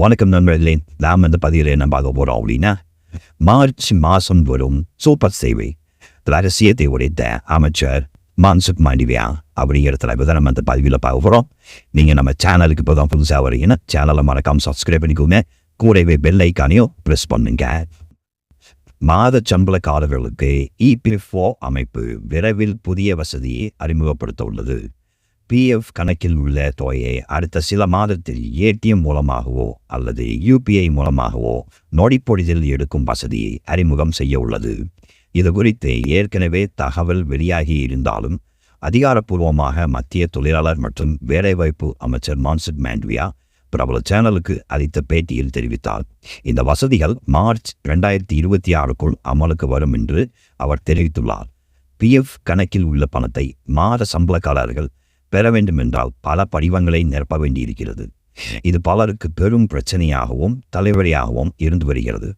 வணக்கம் நண்பர்களே நாம் இந்த பதிவில் என்ன பார்க்க போகிறோம் அப்படின்னா மார்ச் மாதம் வரும் சூப்பர் சேவை ரகசியத்தை உடைத்த அமைச்சர் மான்சுக் மாண்டிவியா அப்படிங்கிற தலைப்பு தான் நம்ம இந்த பதிவில் பார்க்க போகிறோம் நீங்கள் நம்ம சேனலுக்கு இப்போ தான் புதுசாக வரீங்கன்னா சேனலை மறக்காம சப்ஸ்கிரைப் பண்ணிக்கோங்க. கூடவே பெல் ஐக்கானையும் ப்ரெஸ் பண்ணுங்க. மாத சம்பளக்காரர்களுக்கு இபிஎஃப்ஓ அமைப்பு விரைவில் புதிய வசதியை அறிமுகப்படுத்த உள்ளது. பிஎஃப் கணக்கில் உள்ள தொகையை அடுத்த சில மாதத்தில் ஏடிஎம் மூலமாகவோ அல்லது யூபிஐ மூலமாகவோ நொடிப்பொழிதில் எடுக்கும் வசதியை அறிமுகம் செய்ய உள்ளது. இது குறித்து ஏற்கனவே தகவல் வெளியாகி இருந்தாலும் அதிகாரப்பூர்வமாக மத்திய தொழிலாளர் மற்றும் வேலைவாய்ப்பு அமைச்சர் மான்சுக் மாண்ட்வியா பிரபல சேனலுக்கு அளித்த பேட்டியில் தெரிவித்தார். இந்த வசதிகள் மார்ச் ரெண்டாயிரத்தி இருபத்தி ஆறுக்குள் அமலுக்கு வரும் என்று அவர் தெரிவித்துள்ளார். பிஎஃப் கணக்கில் உள்ள பணத்தை மாத சம்பளக்காரர்கள் பெற வேண்டும் என்றால் பல படிவங்களை நிரப்ப வேண்டியிருக்கிறது. இது பலருக்கு பெரும் பிரச்சனையாகவும் தலைவலியாகவும் இருந்து வருகிறது.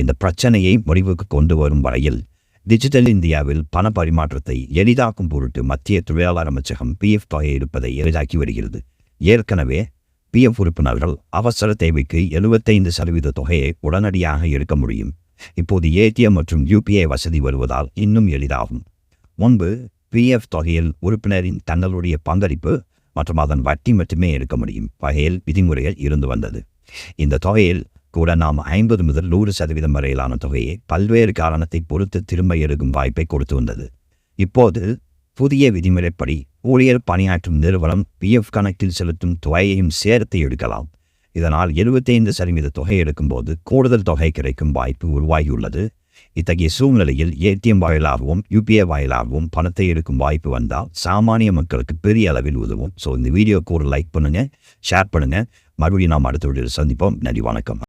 இந்த பிரச்சனையை முடிவுக்கு கொண்டு வரும் வரையில் டிஜிட்டல் இந்தியாவில் பண பரிமாற்றத்தை எளிதாக்கும் பொருட்டு மத்திய தொழிலாளர் அமைச்சகம் பிஎஃப் தொகை இருப்பதை எளிதாக்கி வருகிறது. ஏற்கனவே பிஎஃப் உறுப்பினர்கள் அவசர தேவைக்கு எழுபத்தைந்து சதவீத தொகையை உடனடியாக எடுக்க முடியும். இப்போது ஏடிஎம் மற்றும் யூபிஐ வசதி வருவதால் இன்னும் எளிதாகும். முன்பு பிஎஃப் தொகையில் உறுப்பினரின் தங்களுடைய பங்களிப்பு மற்றும் அதன் வட்டி மட்டுமே எடுக்க முடியும். வகையில் விதிமுறைகள் இருந்து வந்தது. இந்த தொகையில் கூட நாம் ஐம்பது முதல் நூறு சதவீதம் வரையிலான தொகையை பல்வேறு காரணத்தை பொறுத்து திரும்ப எடுக்கும் வாய்ப்பை கொடுத்து வந்தது. இப்போது புதிய விதிமுறைப்படி ஊழியர் பணியாற்றும் நிறுவனம் பிஎஃப் கணக்கில் செலுத்தும் தொகையையும் சேர்த்து எடுக்கலாம். இதனால் எழுபத்தைந்து சதவீத தொகை எடுக்கும்போது கூடுதல் தொகை கிடைக்கும் வாய்ப்பு உருவாகியுள்ளது. இத்தகைய சூழ்நிலையில் ஏடிஎம் வாயிலாகவும் யூபிஐ வாயிலாகவும் பணத்தை எடுக்கும் வாய்ப்பு வந்தால் சாமானிய மக்களுக்கு பெரிய அளவில் உதவும். ஸோ இந்த வீடியோக்கு ஒரு லைக் பண்ணுங்கள் ஷேர் பண்ணுங்கள் மறுபடியும் நாம் அடுத்த வீடியோவில் சந்திப்போம். நன்றி வணக்கம்.